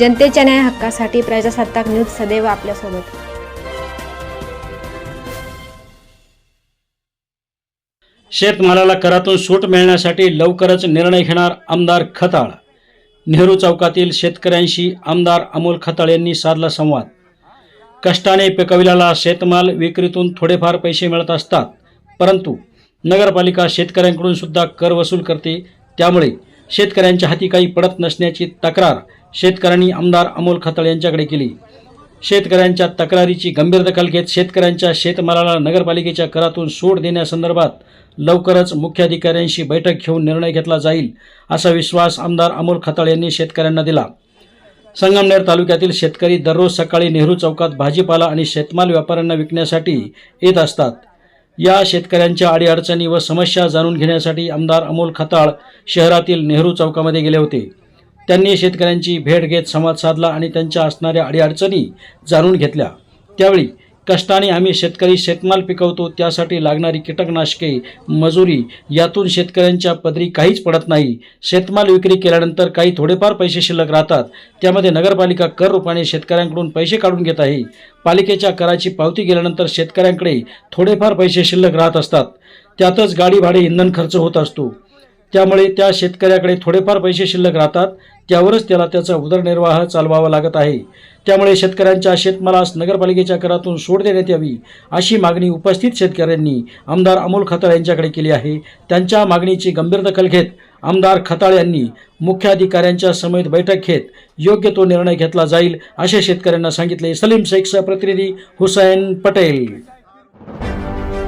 जनतेच्या न्याय हक्कासाठी प्रजासत्ताक न्यूज सदैव आपल्यासोबत. शेतमालाला करातून सूट मिळण्यासाठी लवकरच निर्णय घेणार आमदार खताळ. नेहरू चौकातील शेतकऱ्यांशी आमदार अमोल खताळ यांनी साधला संवाद. कष्टाने पिकविलेला शेतमाल विक्रीतून थोडेफार पैसे मिळत असतात परंतु नगरपालिका शेतकऱ्यांकडून सुद्धा कर वसूल करते त्यामुळे शेतकऱ्यांच्या हाती काही पडत नसण्याची तक्रार शेतकऱ्यांनी आमदार अमोल खतळ यांच्याकडे केली. शेतकऱ्यांच्या तक्रारीची गंभीर दखल घेत शेतकऱ्यांच्या शेतमालाला नगरपालिकेच्या करातून सूट देण्यासंदर्भात लवकरच मुख्याधिकाऱ्यांशी बैठक घेऊन निर्णय घेतला जाईल असा विश्वास आमदार अमोल खताळ यांनी शेतकऱ्यांना दिला. संगमनेर तालुक्यातील शेतकरी दररोज सकाळी नेहरू चौकात भाजीपाला आणि शेतमाल व्यापाऱ्यांना विकण्यासाठी येत असतात. या शेतकऱ्यांच्या अडीअडचणी व समस्या जाणून घेण्यासाठी आमदार अमोल खताळ शहरातील नेहरू चौकामध्ये गेले होते. त्यांनी शेतकऱ्यांची भेट घेत संवाद साधला आणि त्यांच्या असणाऱ्या अडीअडचणी जाणून घेतल्या. त्यावेळी कष्टाने आम्ही शेतकरी शेतमाल पिकवतो त्यासाठी लागणारी कीटकनाशके मजुरी यातून शेतकऱ्यांच्या पदरी काहीच पडत नाही. शेतमाल विक्री केल्यानंतर काही थोडेफार पैसे शिल्लक राहतात. त्यामध्ये नगरपालिका कर रूपाने शेतकऱ्यांकडून पैसे काढून घेत आहे. पालिकेच्या कराची पावती गेल्यानंतर शेतकऱ्यांकडे थोडेफार पैसे शिल्लक राहत असतात. त्यातच गाडी भाडे इंधन खर्च होत असतो. त्यामुळे त्या शेतकऱ्याकडे थोडेफार पैसे शिल्लक राहतात त्यावरच त्याला त्याचा उदरनिर्वाह चालवावा लागत आहे. त्यामुळे शेतकऱ्यांच्या शेतमालास नगरपालिकेच्या करातून सोड देण्यात यावी अशी मागणी उपस्थित शेतकऱ्यांनी आमदार अमोल खताळ यांच्याकडे केली आहे. त्यांच्या मागणीची गंभीर दखल घेत आमदार खताळ यांनी मुख्याधिकाऱ्यांच्या समेत बैठक घेत योग्य तो निर्णय घेतला जाईल असे शेतकऱ्यांना सांगितले. सलीम शेखचा प्रतिनिधी हुसैन पटेल.